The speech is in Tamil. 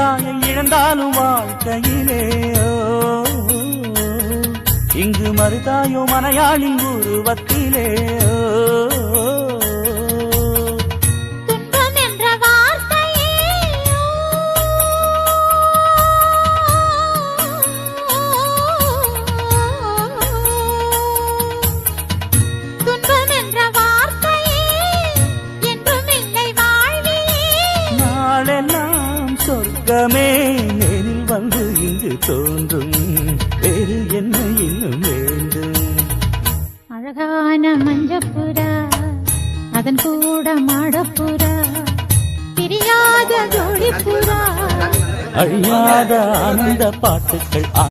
தாயை இழந்தாலும் வாழ்க்கையிலே இங்கு மறுதாயோ மனையாளின் உருவத்திலே நாளெல்லாம் சொர்க்கமே நேரில் வந்து இங்கு தோன்றும். வேறு என்ன இன்னும் வேண்டும்? அழகான மஞ்சப்புறா அதன் கூட மாடப்புறா பிரியாத ஜோடிப்புறா. அழியாத ஆனந்த பாட்டுக்கள்